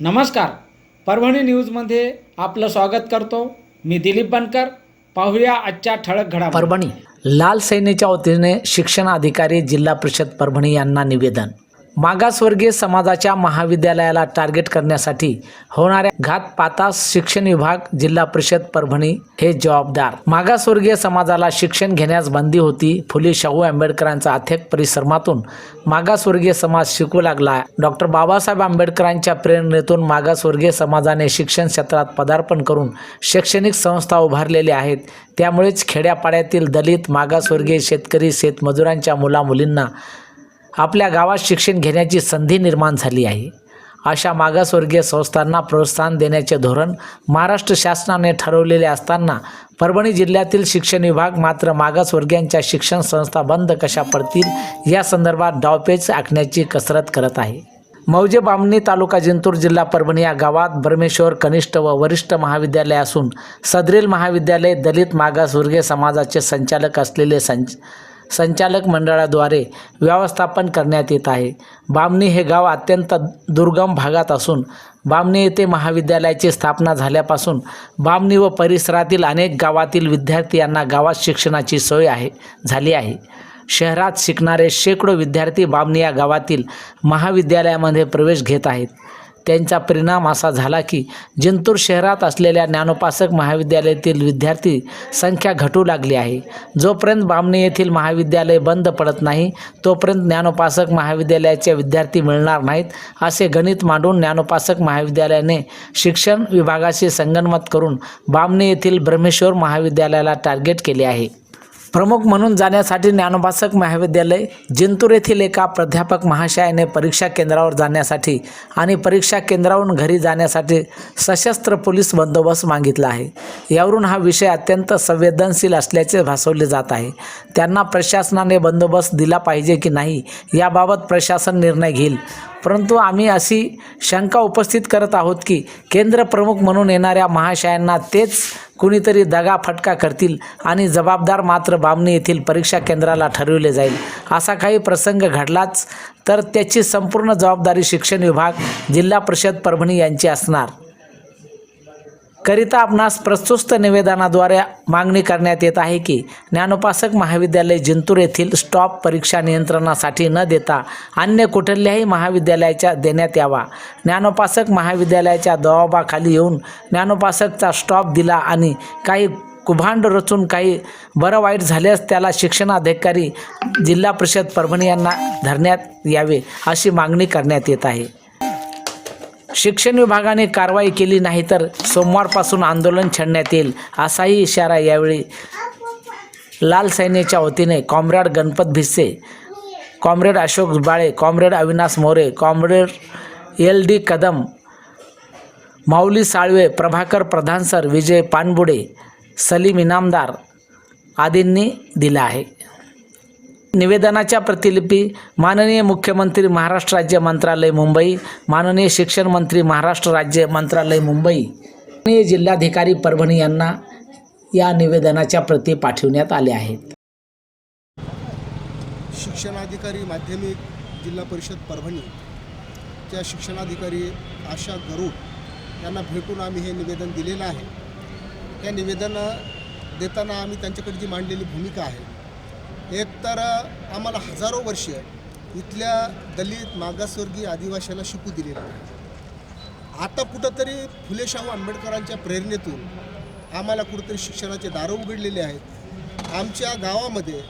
नमस्कार. परभणी न्यूजमध्ये आपलं स्वागत करतो. मी दिलीप बनकर. पाहूया आजच्या ठळक घडा परभणी लाल सेनेच्या वतीने शिक्षण अधिकारी जिल्हा परिषद परभणी यांना निवेदन. मागासवर्गीय समाजाच्या महाविद्यालयाला टार्गेट करण्यासाठी होणाऱ्या घातपातास शिक्षण विभाग जिल्हा परिषद परभणी हे जबाबदार. मागासवर्गीय समाजाला शिक्षण घेण्यास बंदी होती. फुले शाहू आंबेडकरांचा अथक परिश्रमातून मागासवर्गीय समाज शिकू लागला. डॉक्टर बाबासाहेब आंबेडकरांच्या प्रेरणेतून मागासवर्गीय समाजाने शिक्षण क्षेत्रात पदार्पण करून शैक्षणिक संस्था उभारलेल्या आहेत. त्यामुळेच खेड्यापाड्यातील दलित मागासवर्गीय शेतकरी शेतमजुरांच्या मुलामुलींना आपल्या गावात शिक्षण घेण्याची संधी निर्माण झाली आहे. अशा मागासवर्गीय संस्थांना प्रोत्साहन देण्याचे धोरण महाराष्ट्र शासनाने ठरवलेले असताना परभणी जिल्ह्यातील शिक्षण विभाग मात्र मागासवर्गीयांच्या शिक्षण संस्था बंद कशा पडतील या संदर्भात डावपेच आखण्याची कसरत करत आहे. मौजे बामणी तालुका जिंतूर जिल्हा परभणी या गावात ब्रह्मेश्वर कनिष्ठ व वरिष्ठ महाविद्यालय असून सदरील महाविद्यालय दलित मागासवर्गीय समाजाचे संचालक असलेले संच संचालक मंडळाद्वारे व्यवस्थापन करण्यात येत आहे. बामणी हे गाव अत्यंत दुर्गम भागात असून बामणी येथे महाविद्यालयाची स्थापना झाल्यापासून बामणी व परिसरातील अनेक गावातील विद्यार्थी यांना गावात शिक्षणाची सोय आहे झाली आहे. शहरात शिकणारे शेकडो विद्यार्थी बामणी या गावातील महाविद्यालयामध्ये प्रवेश घेत आहेत. त्यांचा परिणाम असा झाला की जिंतूर शहरात असलेल्या ज्ञानोपासक महाविद्यालयातील विद्यार्थी संख्या घटू लागली आहे. जोपर्यंत बामणी येथील महाविद्यालय बंद पडत नाही तोपर्यंत ज्ञानोपासक महाविद्यालयाचे विद्यार्थी मिळणार नाहीत असे गणित मांडून ज्ञानोपासक महाविद्यालयाने शिक्षण विभागाशी संगनमत करून बामणी येथील ब्रह्मेश्वर महाविद्यालयाला टार्गेट केले आहे. प्रमुख म्हणून जाण्यासाठी ज्ञानोपासक महाविद्यालय जिंतूर येथील एका प्राध्यापक महाशयाने परीक्षा केंद्रावर जाण्यासाठी आणि परीक्षा केंद्रावरून घरी जाण्यासाठी सशस्त्र पोलीस बंदोबस्त मागितला आहे. यावरून हा विषय अत्यंत संवेदनशील असल्याचे भासवले जात आहे. त्यांना प्रशासनाने बंदोबस्त दिला पाहिजे की नाही याबाबत प्रशासन निर्णय घेईल. परंतु आम्ही अशी शंका उपस्थित करत आहोत की केंद्र प्रमुख म्हणून येणाऱ्या महाशयांना तेच कुणीतरी दगा फटका करतील आणि जबाबदार मात्र बामणी येथील परीक्षा केंद्राला ठरविले जाईल. असा काही प्रसंग घडलाच तर त्याची संपूर्ण जबाबदारी शिक्षण विभाग जिल्हा परिषद परभणी यांची असणार. करिता आपणास प्रस्तुस्त निवेदनाद्वारे मागणी करण्यात येत आहे की ज्ञानोपासक महाविद्यालय जिंतूर येथील स्टॉप परीक्षा नियंत्रणासाठी न देता अन्य कुठल्याही महाविद्यालयाच्या देण्यात यावा. ज्ञानोपासक महाविद्यालयाच्या दबावाखाली येऊन ज्ञानोपासकचा स्टॉप दिला आणि काही कुभांड रचून काही बरं वाईट झाल्यास त्याला शिक्षणाधिकारी जिल्हा परिषद परभणी यांना धरण्यात यावे अशी मागणी करण्यात येत आहे. शिक्षण विभागाने कारवाई केली नाही तर सोमवारपासून आंदोलन छेडण्यात येईल असाही इशारा यावेळी लाल सैन्याच्या वतीने comrade Ganpat Bhise comrade Ashok Bale comrade Avinash More comrade L D Kadam Mauli Salve Prabhakar Pradhan sir Vijay Panbude Salim Inamdar आदींनी दिला आहे. निवेदनाच्या प्रतिलिपी माननीय मुख्यमंत्री महाराष्ट्र राज्य मंत्रालय मुंबई माननीय शिक्षण मंत्री महाराष्ट्र राज्य मंत्रालय मुंबई. माननीय जिल्हाधिकारी परभणी यांना या निवेदनाच्या प्रती पाठवण्यात आल्या आहेत. शिक्षणाधिकारी माध्यमिक जिल्हा परिषद परभणीच्या शिक्षणाधिकारी आशा गरुड यांना भेटून आम्ही हे निवेदन दिलेलं आहे. त्या निवेदन देताना आम्ही त्यांच्याकडे जी मांडलेली भूमिका आहे एक तर आम्हाला हजारो वर्ष इथल्या दलित मागासवर्गीय आदिवासीला शिकू दिलेलं आहे. आता कुठंतरी फुले शाहू आंबेडकरांच्या प्रेरणेतून आम्हाला कुठंतरी शिक्षणाचे दारं उघडलेले आहेत. आमच्या गावामध्ये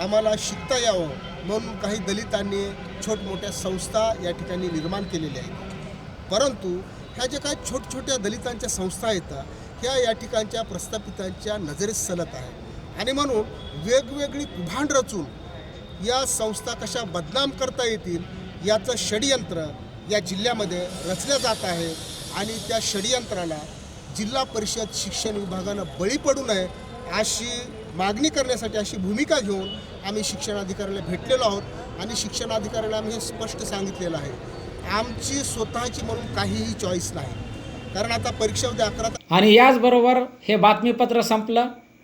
आम्हाला शिकता यावं म्हणून काही दलितांनी छोटमोठ्या संस्था या ठिकाणी निर्माण केलेल्या आहेत. परंतु ह्या ज्या काही छोट छोट्या दलितांच्या संस्था येतात ह्या या ठिकाणच्या प्रस्थापितांच्या नजरेस सलत आहे आणि म्हणून वेगवेगळी कुभांड रचून या संस्था कशा बदनाम करता येतील याचं षडयंत्र या जिल्ह्यामध्ये रचलं जात आहे आणि त्या षडयंत्राला जिल्हा परिषद शिक्षण विभागानं बळी पडू नये अशी मागणी करण्यासाठी अशी भूमिका घेऊन आम्ही शिक्षणाधिकाऱ्याला भेटलेलो आहोत आणि शिक्षणाधिकाऱ्याला आम्ही हे स्पष्ट सांगितलेलं आहे. आमची स्वतःची म्हणून काहीही चॉईस नाही. कारण आता परीक्षा उद्या अकरा आणि याचबरोबर हे बातमीपत्र संपलं.